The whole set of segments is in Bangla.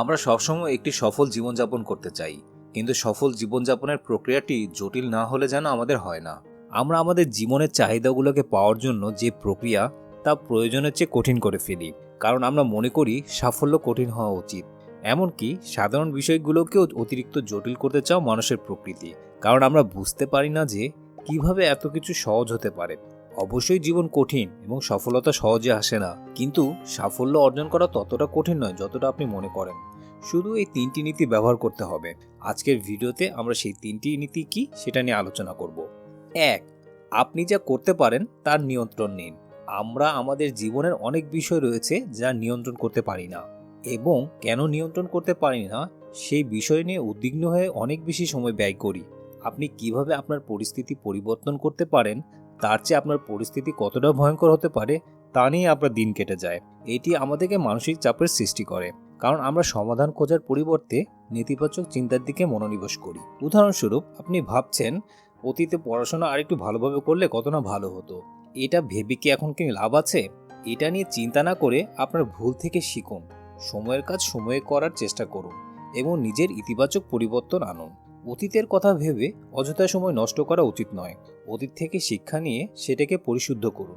আমরা সবসময় একটি সফল জীবনযাপন করতে চাই, কিন্তু সফল জীবনযাপনের প্রক্রিয়াটি জটিল না হলে যেন আমাদের হয় না। আমরা আমাদের জীবনের চাহিদাগুলোকে পাওয়ার জন্য যে প্রক্রিয়া, তা প্রয়োজনের চেয়ে কঠিন করে ফেলি, কারণ আমরা মনে করি সাফল্য কঠিন হওয়া উচিত। এমনকি সাধারণ বিষয়গুলোকেও অতিরিক্ত জটিল করতে চাও মানুষের প্রকৃতি, কারণ আমরা বুঝতে পারি না যে কীভাবে এত কিছু সহজ হতে পারে। অবশ্যই জীবন কঠিন এবং সফলতা সহজে আসে না। কিন্তু সাফল্য অর্জন করা ততটা কঠিন নয় যতটা আপনি মনে করেন। শুধু এই তিনটি নীতি ব্যবহার করতে হবে। আজকের ভিডিওতে আমরা সেই তিনটি নীতি কি সেটা নিয়ে আলোচনা করব। এক, আপনি যা করতে পারেন তার নিয়ন্ত্রণ নিন। আমরা আমাদের জীবনের অনেক বিষয় রয়েছে যা নিয়ন্ত্রণ করতে পারি না এবং কেন নিয়ন্ত্রণ করতে পারি না সেই বিষয় নিয়ে উদ্বিগ্ন হয়ে অনেক বেশি সময় ব্যয় করি। আপনি কীভাবে আপনার পরিস্থিতি পরিবর্তন করতে পারেন তার চেয়ে আপনার পরিস্থিতি কতটা ভয়ঙ্কর হতে পারে, তা নিয়ে আপনার দিন কেটে যায়। এটি আমাদেরকে মানসিক চাপের সৃষ্টি করে। কারণ আমরা সমাধান খোঁজার পরিবর্তে নেতিবাচক চিন্তার দিকে মনোনিবেশ করি। উদাহরণস্বরূপ, আপনি ভাবছেন, অতীতে পড়াশোনা আরেকটু ভালোভাবে করলে কত না ভালো হতো। এটা ভেবে কি এখন কি লাভ আছে? এটা নিয়ে চিন্তা না করে আপনার ভুল থেকে শিখুন। সময়ের কাজ সময়ে করার চেষ্টা করুন এবং নিজের ইতিবাচক পরিবর্তন আনুন। অতীতের কথা ভেবে অযথা সময় নষ্ট করা উচিত নয়। অতীত থেকে শিক্ষা নিয়ে সেটাকে পরিশুদ্ধ করুন।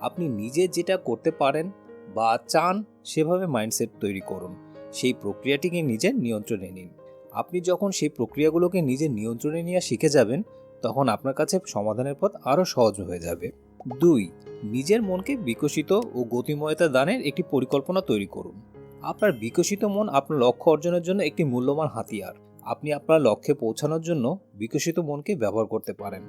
আপনি নিজে যেটা করতে পারেন বা চান, সেভাবে মাইন্ডসেট তৈরি করুন। সেই প্রক্রিয়াটিকে নিজের নিয়ন্ত্রণে নিন। আপনি যখন সেই প্রক্রিয়াগুলোকে নিজের নিয়ন্ত্রণে নিয়ে শিখে যাবেন, তখন আপনার কাছে সমাধানের পথ আরও সহজ হয়ে যাবে। দুই, নিজের মনকে বিকশিত ও গতিময়তা দানের একটি পরিকল্পনা তৈরি করুন। আপনার বিকশিত মন আপনার লক্ষ্য অর্জনের জন্য একটি মূল্যবান হাতিয়ার। আপনি আপনার লক্ষ্যে পৌঁছানোর জন্য বিকশিত মনকে ব্যবহার করতে পারেন।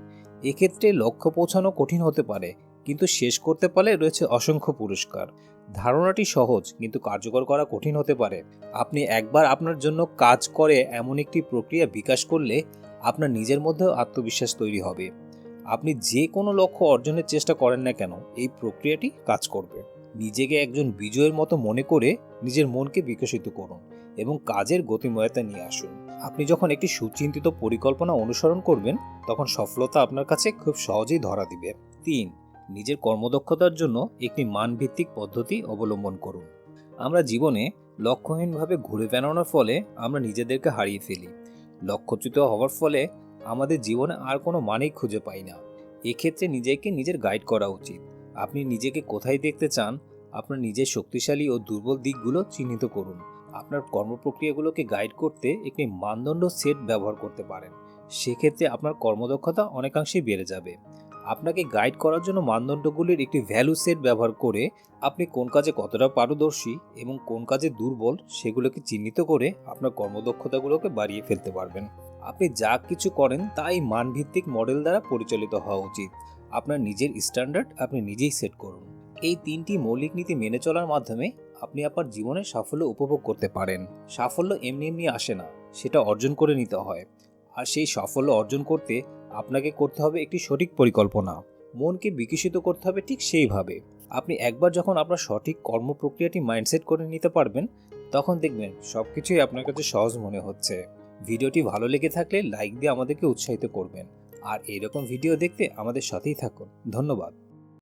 এক্ষেত্রে লক্ষ্য পৌঁছানো কঠিন হতে পারে, কিন্তু শেষ করতে পারলে রয়েছে অসংখ্য পুরস্কার। ধারণাটি সহজ, কিন্তু কার্যকর করা কঠিন হতে পারে। আপনি একবার আপনার জন্য কাজ করে এমন একটি প্রক্রিয়া বিকাশ করলে আপনার নিজের মধ্যেও আত্মবিশ্বাস তৈরি হবে। আপনি যে কোনো লক্ষ্য অর্জনের চেষ্টা করেন না কেন, এই প্রক্রিয়াটি কাজ করবে। নিজেকে একজন বিজয়ের মতো মনে করে নিজের মনকে বিকশিত করুন এবং কাজের গতিময়তা নিয়ে আসুন। আপনি যখন একটি সুচিন্তিত পরিকল্পনা অনুসরণ করবেন, তখন সফলতা আপনার কাছে খুব সহজেই ধরা দিবে। তিন, নিজের কর্মদক্ষতার জন্য একটি মানভিত্তিক পদ্ধতি অবলম্বন করুন। আমরা জীবনে লক্ষ্যহীনভাবে ঘুরে বেড়ানোর ফলে আমরা নিজেদেরকে হারিয়ে ফেলি। লক্ষ্যচ্যুত হওয়ার ফলে আমাদের জীবনে আর কোনো মানেই খুঁজে পাই না। এক্ষেত্রে নিজেকে নিজের গাইড করা উচিত। আপনি নিজেকে কোথায় দেখতে চান আপনার নিজের শক্তিশালী ও দুর্বল দিকগুলো চিহ্নিত করুন। আপনার কর্মপ্রক্রিয়াগুলোকে গাইড করতে একটি মানদণ্ড সেট ব্যবহার করতে পারেন। সেক্ষেত্রে আপনার কর্মদক্ষতা অনেকাংশেই বেড়ে যাবে। আপনাকে গাইড করার জন্য মানদণ্ডগুলির একটি ভ্যালু সেট ব্যবহার করে আপনি কোন কাজে কতটা পারদর্শী এবং কোন কাজে দুর্বল সেগুলোকে চিহ্নিত করে আপনার কর্মদক্ষতাগুলোকে বাড়িয়ে ফেলতে পারবেন। আপনি যা কিছু করেন তাই মানভিত্তিক মডেল দ্বারা পরিচালিত হওয়া উচিত। আপনার নিজের স্ট্যান্ডার্ড আপনি নিজেই সেট করুন। এই তিনটি মৌলিক নীতি মেনে চলার মাধ্যমে আপনি আপনার জীবনে সাফল্য উপভোগ করতে পারেন। সাফল্য এমনি এমনি আসে না, সেটা অর্জন করে নিতে হয়। আর সেই সাফল্য অর্জন করতে আপনাকে করতে হবে একটি সঠিক পরিকল্পনা। মনকে বিকশিত করতে হবে ঠিক সেইভাবে। আপনি একবার যখন আপনার সঠিক কর্ম প্রক্রিয়াটি মাইন্ডসেট করে নিতে পারবেন, তখন দেখবেন সব কিছুই আপনার কাছে সহজ মনে হচ্ছে। ভিডিওটি ভালো লেগে থাকলে লাইক দিয়ে আমাদেরকে উৎসাহিত করবেন। আর এরকম ভিডিও দেখতে আমাদের সাথেই থাকুন। ধন্যবাদ।